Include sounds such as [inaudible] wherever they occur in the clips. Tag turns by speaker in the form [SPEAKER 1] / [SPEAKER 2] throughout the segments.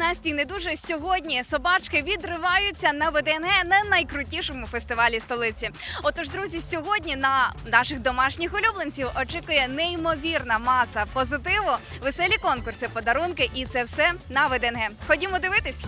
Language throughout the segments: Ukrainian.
[SPEAKER 1] Насті не дуже сьогодні собачки відриваються на ВДНГ на найкрутішому фестивалі столиці. Отож, друзі, сьогодні на наших домашніх улюбленців очікує неймовірна маса позитиву, веселі конкурси, подарунки, і це все на ВДНГ. Ходімо дивитись.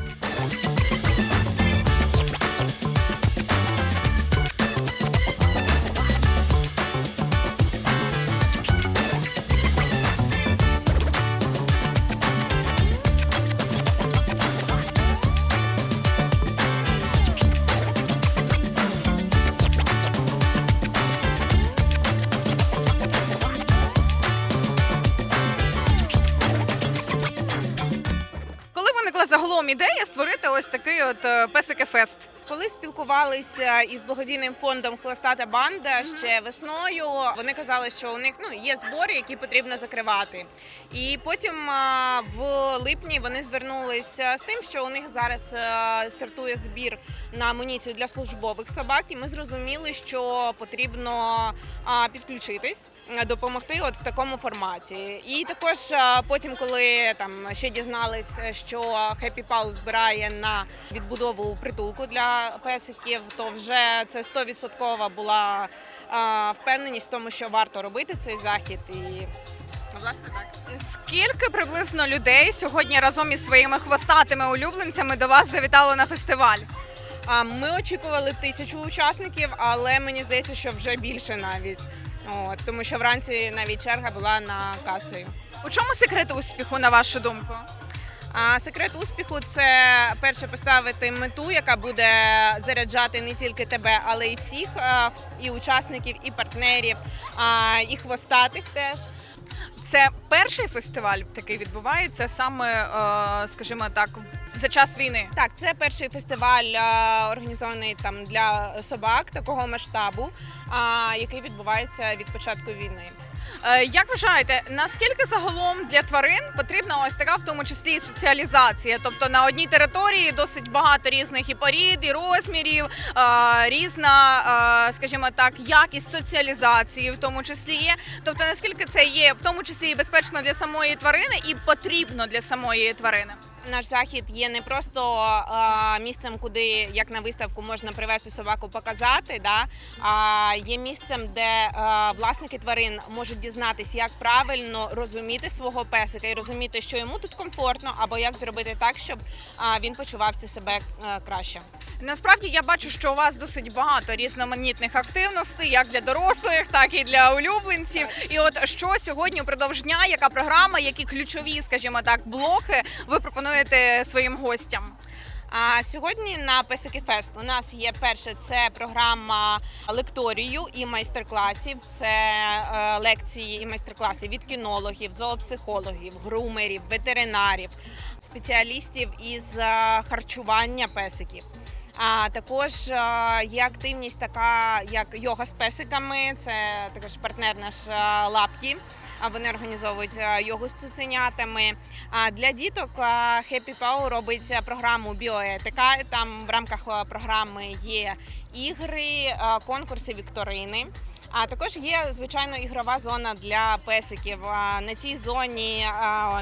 [SPEAKER 1] Загалом ідея створити ось такий от е, песики фест?
[SPEAKER 2] Коли спілкувалися із благодійним фондом Хвостата банда ще весною, вони казали, що у них ну є збори, які потрібно закривати. І потім в липні вони звернулися з тим, що у них зараз стартує збір на амуніцію для службових собак. І ми зрозуміли, що потрібно підключитись, допомогти от в такому форматі. І також потім, коли там ще дізнались, що Happy Paw збирає на відбудову притулку для песиків, то вже це 100% була впевненість в тому, що варто робити цей захід. І ну, власне так.
[SPEAKER 1] Скільки приблизно людей сьогодні разом із своїми хвостатими улюбленцями до вас завітало на фестиваль?
[SPEAKER 2] Ми очікували тисячу учасників, але мені здається, що вже більше навіть. От, тому що вранці навіть черга була на касою.
[SPEAKER 1] У чому секрет успіху, на вашу думку?
[SPEAKER 2] А секрет успіху це перше поставити мету, яка буде заряджати не тільки тебе, але і всіх, і учасників, і партнерів, і хвостатих теж.
[SPEAKER 1] Це перший фестиваль такий відбувається саме, е, скажімо так, за час війни.
[SPEAKER 2] Так, це перший фестиваль організований там для собак такого масштабу, який відбувається від початку війни.
[SPEAKER 1] Е, Як вважаєте, наскільки загалом для тварин потрібна ось така, в тому числі соціалізація? Тобто на одній території досить багато різних і порід, і розмірів, е, різна, е, скажімо так, якість соціалізації, в тому числі є. Тобто, наскільки це є в тому числі і безпечно для самої тварини, і потрібно для самої тварини?
[SPEAKER 2] Наш захід є не просто місцем, куди як на виставку можна привезти собаку, показати, да а є місцем, де власники тварин можуть дізнатися, як правильно розуміти свого песика і розуміти, що йому тут комфортно, або як зробити так, щоб він почувався себе а, краще.
[SPEAKER 1] Насправді я бачу, що у вас досить багато різноманітних активностей, як для дорослих, так і для улюбленців. І от що сьогодні упродовж дня, яка програма, які ключові, скажімо так, блоки ви пропонуєте своїм гостям?
[SPEAKER 2] А сьогодні на Песики Фест у нас є перше це програма лекторію і майстер-класів. Це е, лекції і майстер-класи від кінологів, зоопсихологів, грумерів, ветеринарів, спеціалістів із е, харчування песиків. А також е, є активність така, як йога з песиками. Це також партнер наш лапки. Вони організовують е, йогу з цуценятами. Для діток е, Happy Power робить е, програму біоетика. Там в рамках програми є ігри, конкурси, вікторини. А також є звичайно ігрова зона для песиків. На цій зоні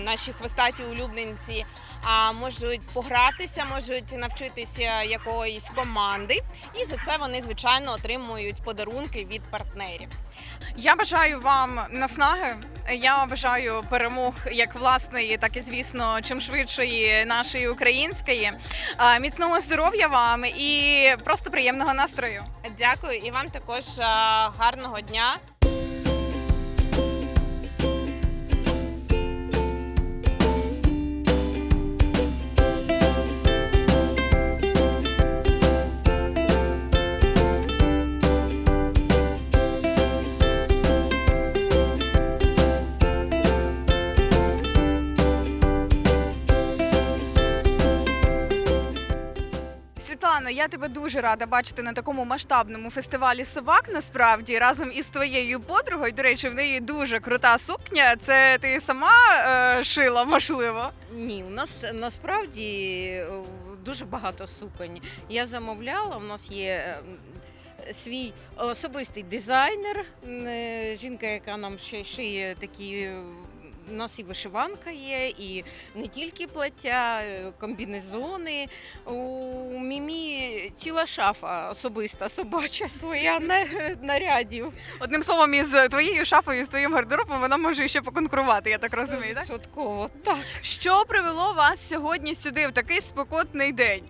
[SPEAKER 2] наші хвостаті улюбленці можуть погратися, можуть навчитися якоїсь команди, і за це вони звичайно отримують подарунки від партнерів.
[SPEAKER 1] Я бажаю вам наснаги. Я бажаю перемог як власної, так і звісно, чим швидшої нашої української. Міцного здоров'я вам і просто приємного настрою.
[SPEAKER 2] Дякую і вам також а, гарного дня.
[SPEAKER 1] Світлано, я тебе дуже рада бачити на такому масштабному фестивалі собак. Насправді разом із твоєю подругою. До речі, в неї дуже крута сукня. Це ти сама е, шила, можливо.
[SPEAKER 3] Ні, у нас насправді е, дуже багато суконь. Я замовляла, у нас є е, свій особистий дизайнер, е, жінка, яка нам ще шиє такі у нас і вишиванка є, і не тільки плаття, е, комбінезони. У Мімі ціла шафа особиста, собача своя на, нарядів.
[SPEAKER 1] Одним словом, із твоєю шафою, з твоїм гардеробом вона може ще поконкурувати, я так розумію, так?
[SPEAKER 3] Відсотково, так.
[SPEAKER 1] Що привело вас сьогодні сюди в такий спекотний день?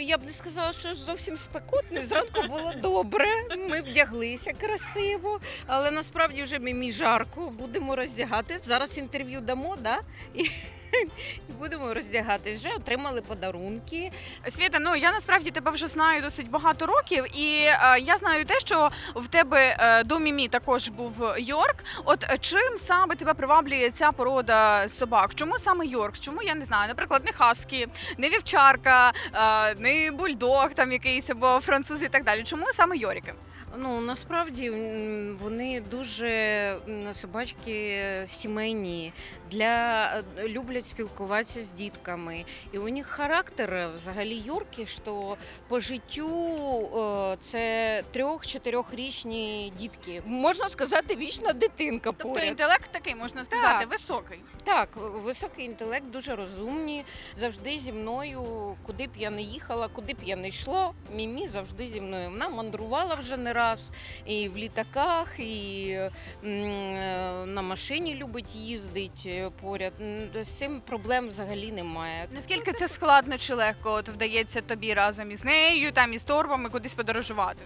[SPEAKER 3] Я б не сказала, що зовсім спекотне. Зранку було добре. Ми вдяглися красиво, але насправді вже мені жарко. Будемо роздягати. Зараз інтерв'ю дамо, да? І будемо роздягатись. Вже отримали подарунки.
[SPEAKER 1] Світа, ну я насправді тебе вже знаю досить багато років, і е, я знаю те, що в тебе е, до Мімі також був Йорк. От е, чим саме тебе приваблює ця порода собак? Чому саме Йорк? Чому я не знаю? Наприклад, не хаскі, не вівчарка, е, не бульдог там якийсь або француз і так далі. Чому саме Йоріки?
[SPEAKER 3] Ну насправді вони дуже собачки сімейні, для е, люблять спілкуватися з дітками. І у них характер е, взагалі юрки, що по життю е, це трьох-чотирьохрічні дітки. Можна сказати, вічна дитинка
[SPEAKER 1] Тобто
[SPEAKER 3] поряд.
[SPEAKER 1] інтелект такий можна сказати,
[SPEAKER 3] Так.
[SPEAKER 1] високий.
[SPEAKER 3] Так, високий інтелект, дуже розумні. Завжди зі мною, куди б я не їхала, куди б я не йшла. Мімі завжди зі мною. Вона мандрувала вже не раз і в літаках, і е, на машині любить їздити поряд. З цим проблем взагалі немає.
[SPEAKER 1] Наскільки це складно чи легко? От вдається тобі разом із нею, там із торбами кудись подорожувати?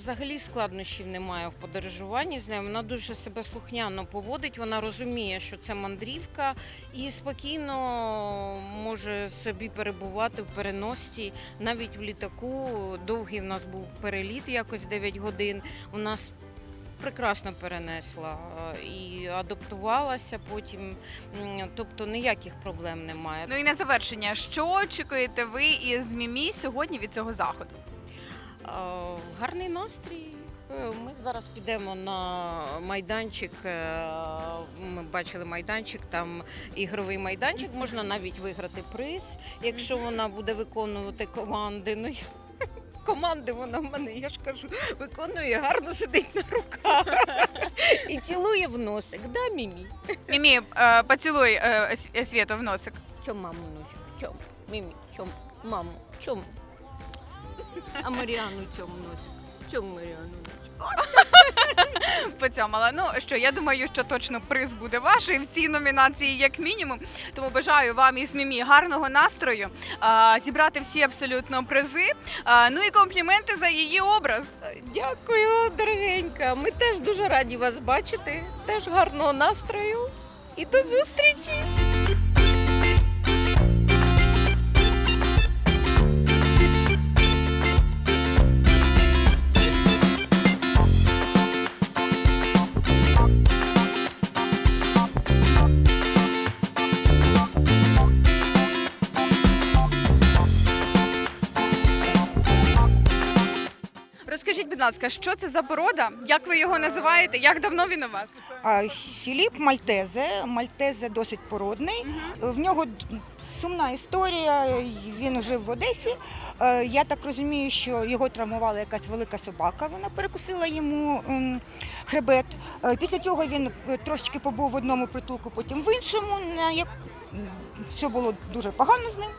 [SPEAKER 3] Взагалі складнощів немає в подорожуванні з нею. Вона дуже себе слухняно поводить. Вона розуміє, що це мандрівка, і спокійно може собі перебувати в переносці. Навіть в літаку довгий в нас був переліт, якось 9 годин. У нас прекрасно перенесла е, і адаптувалася потім. Тобто ніяких проблем немає.
[SPEAKER 1] Ну і на завершення, що очікуєте ви із Мімі сьогодні від цього заходу?
[SPEAKER 3] Гарний настрій. Е, Ми зараз підемо на майданчик. е, Ми бачили майданчик, там ігровий майданчик. Можна навіть виграти приз, якщо вона буде виконувати команди. Ну, [laughs] команди вона в мене, я ж кажу, виконує гарно сидить на руках і цілує в носик. Да, Мімі?
[SPEAKER 1] Мімі, е, поцілуй е, С- в носик.
[SPEAKER 3] Чом маму носик? Чом? Мімі, чом? Маму, чом? А Маріану чом носик? Чом Маріану носик?
[SPEAKER 1] Поцьомала. Ну що, я думаю, що точно приз буде ваш і в цій номінації, як мінімум. Тому бажаю вам із Мімі гарного настрою, е, зібрати всі абсолютно призи. е, Ну і компліменти за її образ.
[SPEAKER 3] Дякую, дорогенька. Ми теж дуже раді вас бачити. Теж гарного настрою. І до зустрічі!
[SPEAKER 1] Будь ласка, що це за порода? Як ви його називаєте? Як давно він у вас?
[SPEAKER 4] А, Філіп Мальтезе. Мальтезе досить породний. В нього сумна історія. Він жив в Одесі. Е, Я так розумію, що його травмувала якась велика собака. Вона перекусила йому хребет. Е, Після цього він е, трошечки побув в одному притулку, потім в іншому. Все було дуже погано з ним.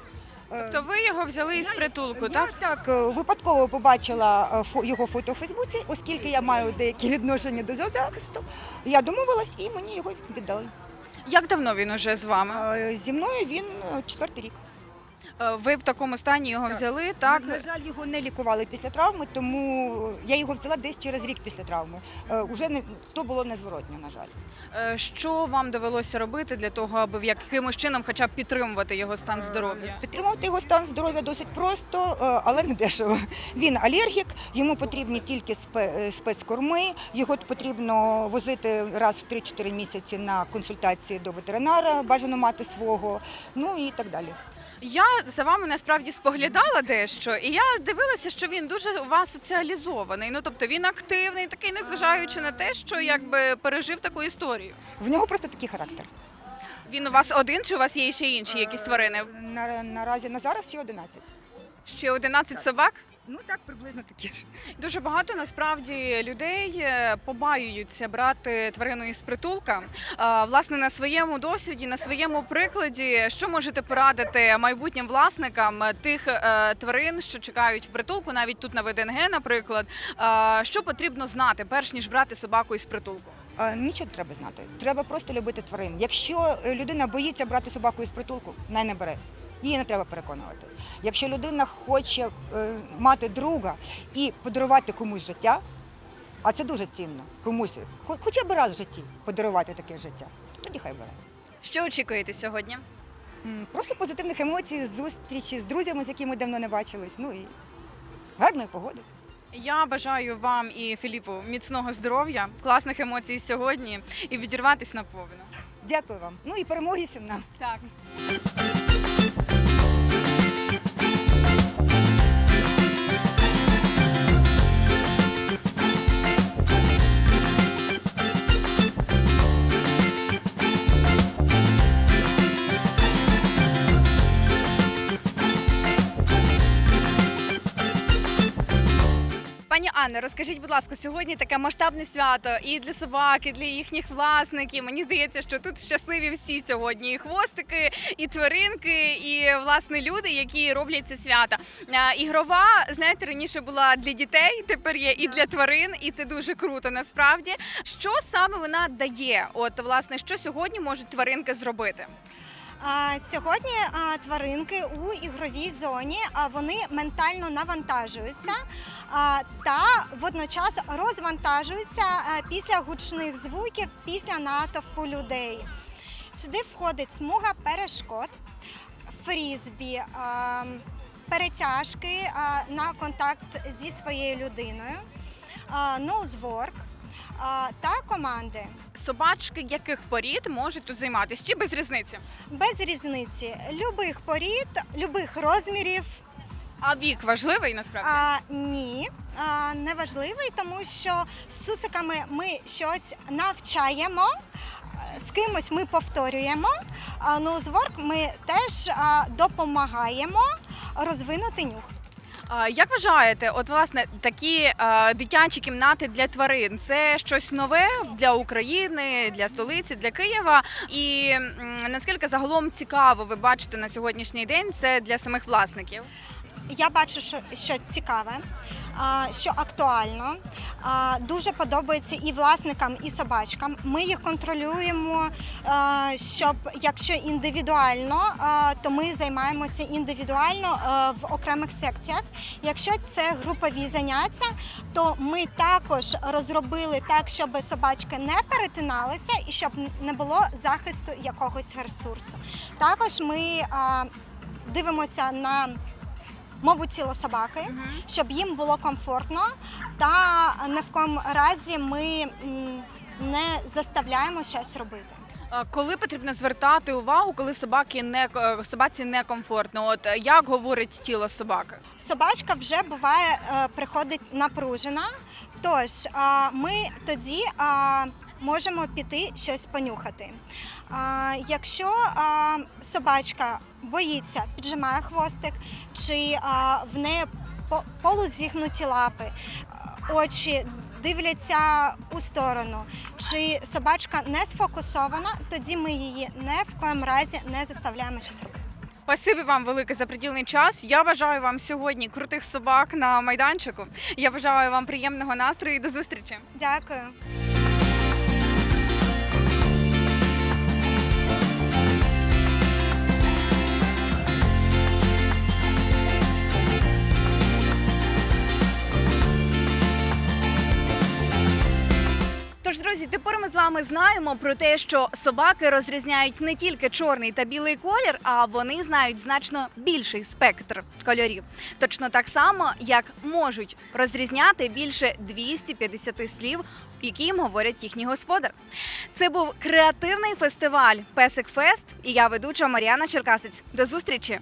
[SPEAKER 4] Е,
[SPEAKER 1] То ви його взяли із притулку,
[SPEAKER 4] я
[SPEAKER 1] так?
[SPEAKER 4] так е, випадково побачила е, його фото у Фейсбуці, оскільки я маю деякі відношення до зоозахисту. Я домовилась і мені його віддали.
[SPEAKER 1] Як давно він уже з вами?
[SPEAKER 4] Е, Зі мною він четвертий рік.
[SPEAKER 1] Е, Ви в такому стані його
[SPEAKER 4] Так.
[SPEAKER 1] взяли, так?
[SPEAKER 4] На жаль, його не лікували після травми, тому я його взяла десь через рік після травми. Е, Уже не то було незворотньо, на жаль.
[SPEAKER 1] Е, Що вам довелося робити для того, аби в якимось чином хоча б підтримувати його стан здоров'я?
[SPEAKER 4] Підтримувати його стан здоров'я досить просто, е, але не дешево. Він алергік, йому потрібні тільки спе- е, спецкорми. Його потрібно возити раз в 3-4 місяці на консультації до ветеринара, бажано мати свого, ну і так далі.
[SPEAKER 1] Я за вами насправді споглядала дещо, і я дивилася, що він дуже у вас соціалізований. Ну тобто він активний, такий, незважаючи на те, що якби пережив таку історію.
[SPEAKER 4] В нього просто такий характер.
[SPEAKER 1] Він у вас один чи у вас є ще інші якісь тварини?
[SPEAKER 4] На, наразі на зараз ще 11.
[SPEAKER 1] Ще 11 собак?
[SPEAKER 4] Ну так, приблизно такі ж.
[SPEAKER 1] Дуже багато насправді людей е, побаюються брати тварину із притулка. А, Власне, на своєму досвіді, на своєму прикладі, що можете порадити майбутнім власникам тих е, тварин, що чекають в притулку, навіть тут на ВДНГ, наприклад, А, що потрібно знати, перш ніж брати собаку із притулку?
[SPEAKER 4] А, Нічого не треба знати. Треба просто любити тварин. Якщо е, людина боїться брати собаку із притулку, най не бере. Її не треба переконувати. Якщо людина хоче е, мати друга і подарувати комусь життя, а це дуже цінно, комусь, хо- хоча б раз в житті подарувати таке життя, то тоді хай бере.
[SPEAKER 1] Що очікуєте сьогодні?
[SPEAKER 4] Просто позитивних емоцій, зустрічі з друзями, з якими давно не бачились. Ну і гарної погоди.
[SPEAKER 1] Я бажаю вам і Філіпу міцного здоров'я, класних емоцій сьогодні і відірватись наповну.
[SPEAKER 4] Дякую вам. Ну і перемоги всім нам.
[SPEAKER 1] Так. Пані Анно, розкажіть, будь ласка, сьогодні таке масштабне свято і для собак, і для їхніх власників. Мені здається, що тут щасливі всі сьогодні. І хвостики, і тваринки, і власне люди, які роблять це свято. Ігрова, знаєте, раніше була для дітей, тепер є і для тварин, і це дуже круто. Насправді, що саме вона дає? От власне, що сьогодні можуть тваринки зробити?
[SPEAKER 5] Сьогодні тваринки у ігровій зоні вони ментально навантажуються та водночас розвантажуються після гучних звуків, після натовпу людей. Сюди входить смуга перешкод, фрізбі, перетяжки на контакт зі своєю людиною, ноузворк та команди.
[SPEAKER 1] Собачки яких порід можуть тут займатися? Чи без різниці?
[SPEAKER 5] Без різниці любих порід, любих розмірів.
[SPEAKER 1] А вік важливий насправді.
[SPEAKER 5] А, ні, а, не важливий, тому що з цуциками ми щось навчаємо, з кимось ми повторюємо. А ноузворк ми теж а, допомагаємо розвинути нюх.
[SPEAKER 1] Як вважаєте, от власне такі дитячі кімнати для тварин це щось нове для України, для столиці, для Києва? І наскільки загалом цікаво ви бачите на сьогоднішній день це для самих власників?
[SPEAKER 5] Я бачу, що, що цікаве, що актуально. Дуже подобається і власникам, і собачкам. Ми їх контролюємо, щоб якщо індивідуально, то ми займаємося індивідуально в окремих секціях. Якщо це групові заняття, то ми також розробили так, щоб собачки не перетиналися і щоб не було захисту якогось ресурсу. Також ми дивимося на мову тіла собаки, щоб їм було комфортно, та ні в коєму разі ми не заставляємо щось робити.
[SPEAKER 1] Коли потрібно звертати увагу, коли собаки не е, собаці некомфортно? От е, як говорить тіло собаки?
[SPEAKER 5] Собачка вже буває е, приходить напружена. Тож ми тоді можемо піти щось понюхати. Е, Якщо е, собачка боїться, піджимає хвостик, чи е, в неї по- полузігнуті лапи, очі дивляться у сторону, чи собачка не сфокусована, тоді ми її не в коєму разі не заставляємо щось робити.
[SPEAKER 1] Спасибі вам велике за приділений час. Я бажаю вам сьогодні крутих собак на майданчику. Я бажаю вам приємного настрою і до зустрічі.
[SPEAKER 5] Дякую.
[SPEAKER 1] Тож, друзі, тепер ми з вами знаємо про те, що собаки розрізняють не тільки чорний та білий колір, а вони знають значно більший спектр кольорів. Точно так само, як можуть розрізняти більше 250 слів, які їм говорять їхній господар. Це був креативний фестиваль Песик Фест, і я ведуча Мар'яна Черкасець. До зустрічі!